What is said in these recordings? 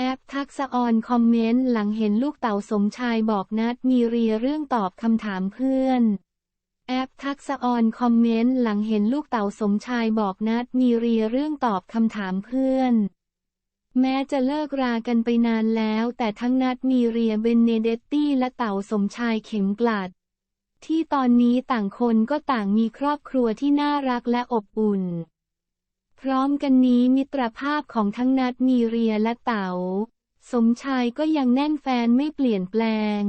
แอปทักษะออนคอมเมนต์หลังเห็นลูกเต๋าสมชายบอกนัดมีเรียเรื่องตอบคำถามเพื่อน แอปทักษะออนคอมเมนต์หลังเห็นลูกเต๋าสมชายบอกนัดมีเรียเรื่องตอบคำถามเพื่อน แม้จะเลิกรากันไปนานแล้วแต่ทั้งนัดมีเรียเบนเนเดตตี้และเต๋าสมชายเข็มกลัด ที่ตอนนี้ต่างคนก็ต่างมีครอบครัวที่น่ารักและอบอุ่น พร้อมกันนี้มิตรภาพของทั้งนัดมีเรียและเต๋า สมชายก็ยังแน่นแฟนไม่เปลี่ยนแปลง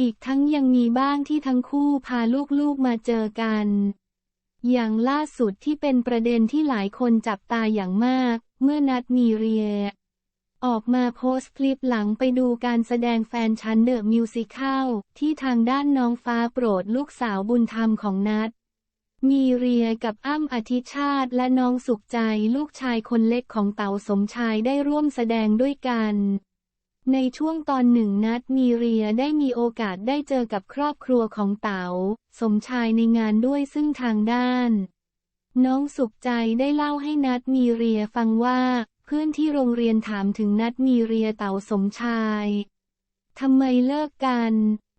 อีกทั้งยังมีบ้างที่ทั้งคู่พาลูกๆมาเจอกัน อย่างล่าสุดที่เป็นประเด็นที่หลายคนจับตาอย่างมาก เมื่อนัดมีเรีย ออกมาโพสต์คลิปหลังไปดูการแสดงแฟนชันเดอะมิวสิคัลที่ทางด้านน้องฟ้าโปรดลูกสาวบุญธรรมของนัด มีเรียกับอ้ำอธิชาติและน้องสุขใจลูกชายคนเล็กของเต๋าสมชายได้ร่วมแสดงด้วยกัน ในช่วงตอนหนึ่งนัดมีเรียได้มีโอกาสได้เจอกับครอบครัวของเต๋าสมชายในงานด้วยซึ่งทางด้าน น้องสุขใจได้เล่าให้นัดมีเรียฟังว่า เพื่อนที่โรงเรียนถามถึงนัดมีเรียเต๋าสมชายทำไมเลิกกัน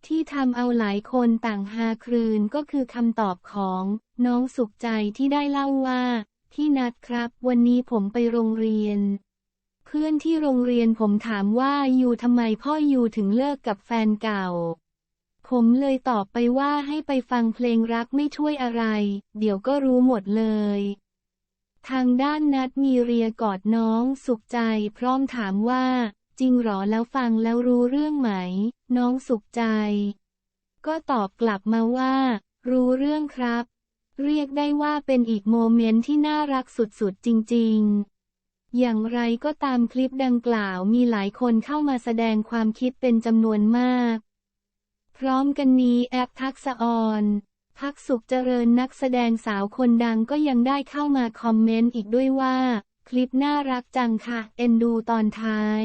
ที่ทำเอาหลายคนต่างฮาครืนก็คือคำตอบของน้องสุขใจที่ได้เล่าว่าพี่นัดครับ วันนี้ผมไปโรงเรียน เพื่อนที่โรงเรียนผมถามว่าอยู่ทำไมพ่ออยู่ถึงเลิกกับแฟนเก่า ผมเลยตอบไปว่าให้ไปฟังเพลงรักไม่ช่วยอะไร เดี๋ยวก็รู้หมดเลย ทางด้านนัดมีเรียกอดน้องสุขใจพร้อมถามว่า จริงหรอแล้วฟังแล้วรู้เรื่องไหม น้องสุขใจ ก็ตอบกลับมาว่า รู้เรื่องครับ เรียกได้ว่าเป็นอีกโมเมนต์ที่น่ารักสุดๆจริง ๆอย่างไรก็ตามคลิปดังกล่าวมีหลายคนเข้ามาแสดงความคิดเป็นจำนวนมาก พร้อมกันนี้แอปทักษะออนพักสุขเจริญนักแสดงสาวคนดังก็ยังได้เข้ามาคอมเมนต์อีกด้วยว่า คลิปน่ารักจังค่ะ เอ็นดูตอนท้าย